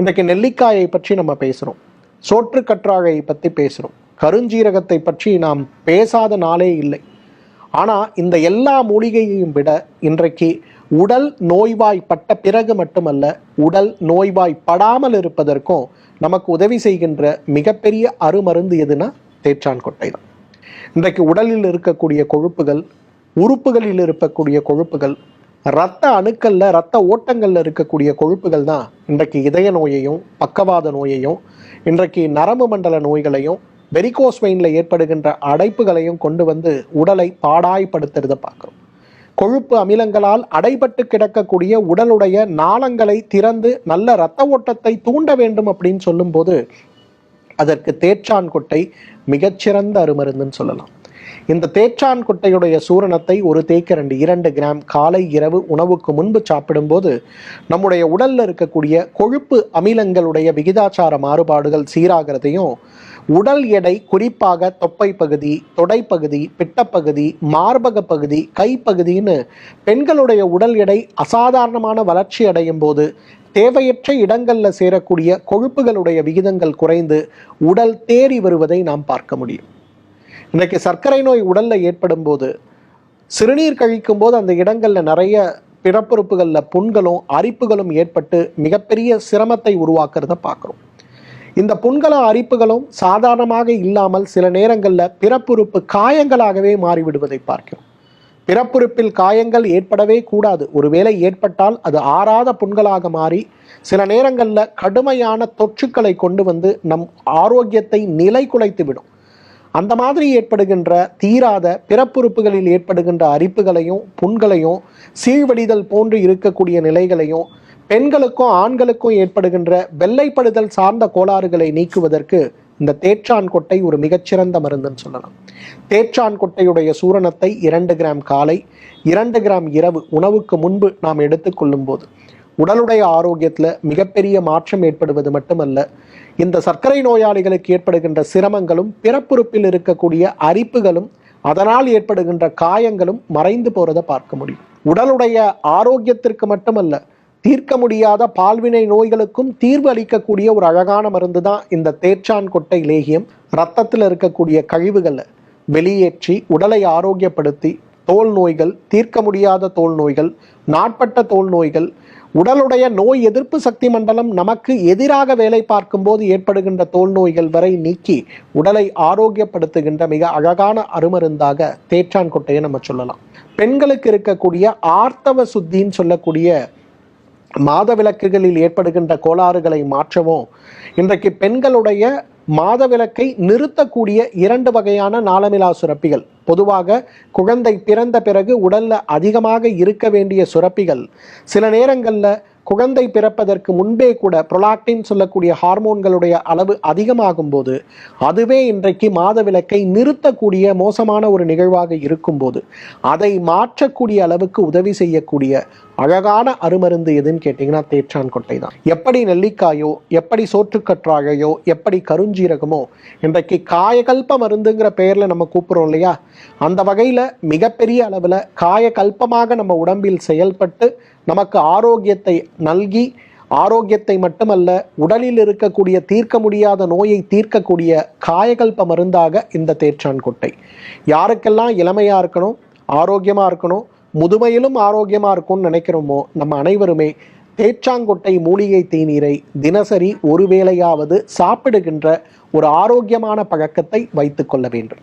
இன்றைக்கு நெல்லிக்காயை பற்றி நம்ம பேசுகிறோம் சோற்று கற்றாழையை பற்றி பேசுகிறோம் கருஞ்சீரகத்தை பற்றி நாம் பேசாத நாளே இல்லை. ஆனால் இந்த எல்லா மூலிகையையும் விட இன்றைக்கு உடல் நோய்வாய்ப்பட்ட பிறகு மட்டுமல்ல உடல் நோய்வாய்ப்படாமல் இருப்பதற்கும் நமக்கு உதவி செய்கின்ற மிகப்பெரிய அருமருந்து எதுனா தேற்றான் கொட்டை தான். இன்றைக்கு உடலில் இருக்கக்கூடிய கொழுப்புகள் உறுப்புகளில் இருக்கக்கூடிய கொழுப்புகள் ரத்த அணுக்கள்ல ரத்த ஓட்டங்கள்ல இருக்கக்கூடிய கொழுப்புகள் தான் இன்றைக்கு இதய நோயையும் பக்கவாத நோயையும் இன்றைக்கு நரம்பு மண்டல நோய்களையும் வெரிகோஸ் வெயின்ல ஏற்படுகின்ற அடைப்புகளையும் கொண்டு வந்து உடலை பாடாய்படுத்துறத பார்க்குறோம். கொழுப்பு அமிலங்களால் அடைபட்டு கிடக்கக்கூடிய உடலுடைய நாளங்களை திறந்து நல்ல இரத்த ஓட்டத்தை தூண்ட வேண்டும் அப்படின்னு சொல்லும்போது அதற்கு தேற்றான் கொட்டை மிகச்சிறந்த அருமருந்துன்னு சொல்லலாம். இந்த தேச்சான் குட்டையுடைய சூரணத்தை ஒரு தேக்கரண்டு இரண்டு கிராம் காலை இரவு உணவுக்கு முன்பு சாப்பிடும்போது நம்முடைய உடல்ல இருக்கக்கூடிய கொழுப்பு அமிலங்களுடைய விகிதாச்சார மாறுபாடுகள் சீராகிறதையும் உடல் எடை குறிப்பாக தொப்பை பகுதி தொடைப்பகுதி பிட்டப்பகுதி மார்பக பகுதி கைப்பகுதின்னு பெண்களுடைய உடல் எடை அசாதாரணமான வளர்ச்சி அடையும் போது தேவையற்ற இடங்களில் சேரக்கூடிய கொழுப்புகளுடைய விகிதங்கள் குறைந்து உடல் தேறி வருவதை நாம் பார்க்க முடியும். இன்றைக்கி சர்க்கரை நோய் உடலில் ஏற்படும் போது சிறுநீர் கழிக்கும் போது அந்த இடங்களில் நிறைய பிறப்புறுப்புகளில் புண்களும் அரிப்புகளும் ஏற்பட்டு மிகப்பெரிய சிரமத்தை உருவாக்குறத பார்க்குறோம். இந்த புண்களும் அரிப்புகளும் சாதாரணமாக இல்லாமல் சில நேரங்களில் பிறப்புறுப்பு காயங்களாகவே மாறிவிடுவதை பார்க்கிறோம். பிறப்புறுப்பில் காயங்கள் ஏற்படவே கூடாது. ஒருவேளை ஏற்பட்டால் அது ஆறாத புண்களாக மாறி சில நேரங்களில் கடுமையான தொற்றுக்களை கொண்டு வந்து நம் ஆரோக்கியத்தை நிலை குலைத்து விடும் அந்த மாதிரி ஏற்படுகின்ற தீராத பிறப்புறுப்புகளில் ஏற்படுகின்ற அரிப்புகளையும் புண்களையும் சீழ்வடிதல் போன்று இருக்கக்கூடிய நிலைகளையும் பெண்களுக்கும் ஆண்களுக்கும் ஏற்படுகின்ற வெள்ளைப்படுதல் சார்ந்த கோளாறுகளை நீக்குவதற்கு இந்த தேற்றான் கொட்டை ஒரு மிகச்சிறந்த மருந்துன்னு சொல்லலாம். தேற்றான் கொட்டையுடைய சூரணத்தை இரண்டு கிராம் காலை இரண்டு கிராம் இரவு உணவுக்கு முன்பு நாம் எடுத்துக்கொள்ளும் போது உடலுடைய ஆரோக்கியத்தில் மிகப்பெரிய மாற்றம் ஏற்படுவது மட்டுமல்ல இந்த சர்க்கரை நோயாளிகளுக்கு ஏற்படுகின்ற சிரமங்களும் பிறப்புறுப்பில் இருக்கக்கூடிய அரிப்புகளும் அதனால் ஏற்படுகின்ற காயங்களும் மறைந்து போறதை பார்க்க முடியும். உடலுடைய ஆரோக்கியத்திற்கு மட்டுமல்ல தீர்க்க முடியாத பால்வினை நோய்களுக்கும் தீர்வு அளிக்கக்கூடிய ஒரு அழகான மருந்து தான் இந்த தேச்சான் கொட்டை லேகியம். ரத்தத்தில் இருக்கக்கூடிய கழிவுகளை வெளியேற்றி உடலை ஆரோக்கியப்படுத்தி தோல் நோய்கள் தீர்க்க முடியாத தோல் நோய்கள் நாட்பட்ட தோல் நோய்கள் உடலுடைய நோய் எதிர்ப்பு சக்தி மண்டலம் நமக்கு எதிராக வேலை பார்க்கும்போது ஏற்படுகின்ற தோல் நோய்கள் வரை நீக்கி உடலை ஆரோக்கியப்படுத்துகின்ற மிக அழகான அருமருந்தாக தேற்றான் கொட்டையை நம்ம சொல்லலாம். பெண்களுக்கு இருக்கக்கூடிய ஆர்த்தவ சுத்தின்னு சொல்லக்கூடிய மாதவிலக்குகளில் ஏற்படுகின்ற கோளாறுகளை மாற்றவும் இன்றைக்கு பெண்களுடைய மாதவிலக்கை நிறுத்தக்கூடிய இரண்டு வகையான நாளமிலா சுரப்பிகள். பொதுவாக குழந்தை பிறந்த பிறகு உடல்ல அதிகமாக இருக்க வேண்டிய சுரப்பிகள். சில நேரங்களில் குழந்தை பிறப்பதற்கு முன்பே கூட புரொலாக்டின் சொல்லக்கூடிய ஹார்மோன்களுடைய அளவு அதிகமாகும் போது அதுவே இன்றைக்கு மாதவிலக்கை நிறுத்தக்கூடிய மோசமான ஒரு நிகழ்வாக இருக்கும்போது அதை மாற்றக்கூடிய அளவுக்கு உதவி செய்யக்கூடிய அழகான அருமருந்து எதுன்னு கேட்டிங்கன்னா தேற்றான் கொட்டை தான் எப்படி நெல்லிக்காயோ எப்படி சோற்றுக்கற்றாழையோ எப்படி கருஞ்சீரகமோ இன்றைக்கு காயகல்ப மருந்துங்கிற பெயரில் நம்ம கூப்பிட்றோம் இல்லையா? அந்த வகையில் மிகப்பெரிய அளவில் காயகல்பமாக நம்ம உடம்பில் செயல்பட்டு நமக்கு ஆரோக்கியத்தை நல்கி ஆரோக்கியத்தை மட்டுமல்ல உடலில் இருக்கக்கூடிய தீர்க்க முடியாத நோயை தீர்க்கக்கூடிய காயகல்ப மருந்தாக இந்த தேற்றான் கொட்டை. யாருக்கெல்லாம் இளமையாக இருக்கணும் ஆரோக்கியமாக இருக்கணும் முதுமையிலும் ஆரோக்கியமாக இருக்கும்னு நினைக்கிறோமோ நம்ம அனைவருமே தேச்சாங்கொட்டை மூலிகை தேநீரை தினசரி ஒருவேளையாவது சாப்பிடுகின்ற ஒரு ஆரோக்கியமான பழக்கத்தை வைத்துக்கொள்ள வேண்டும்.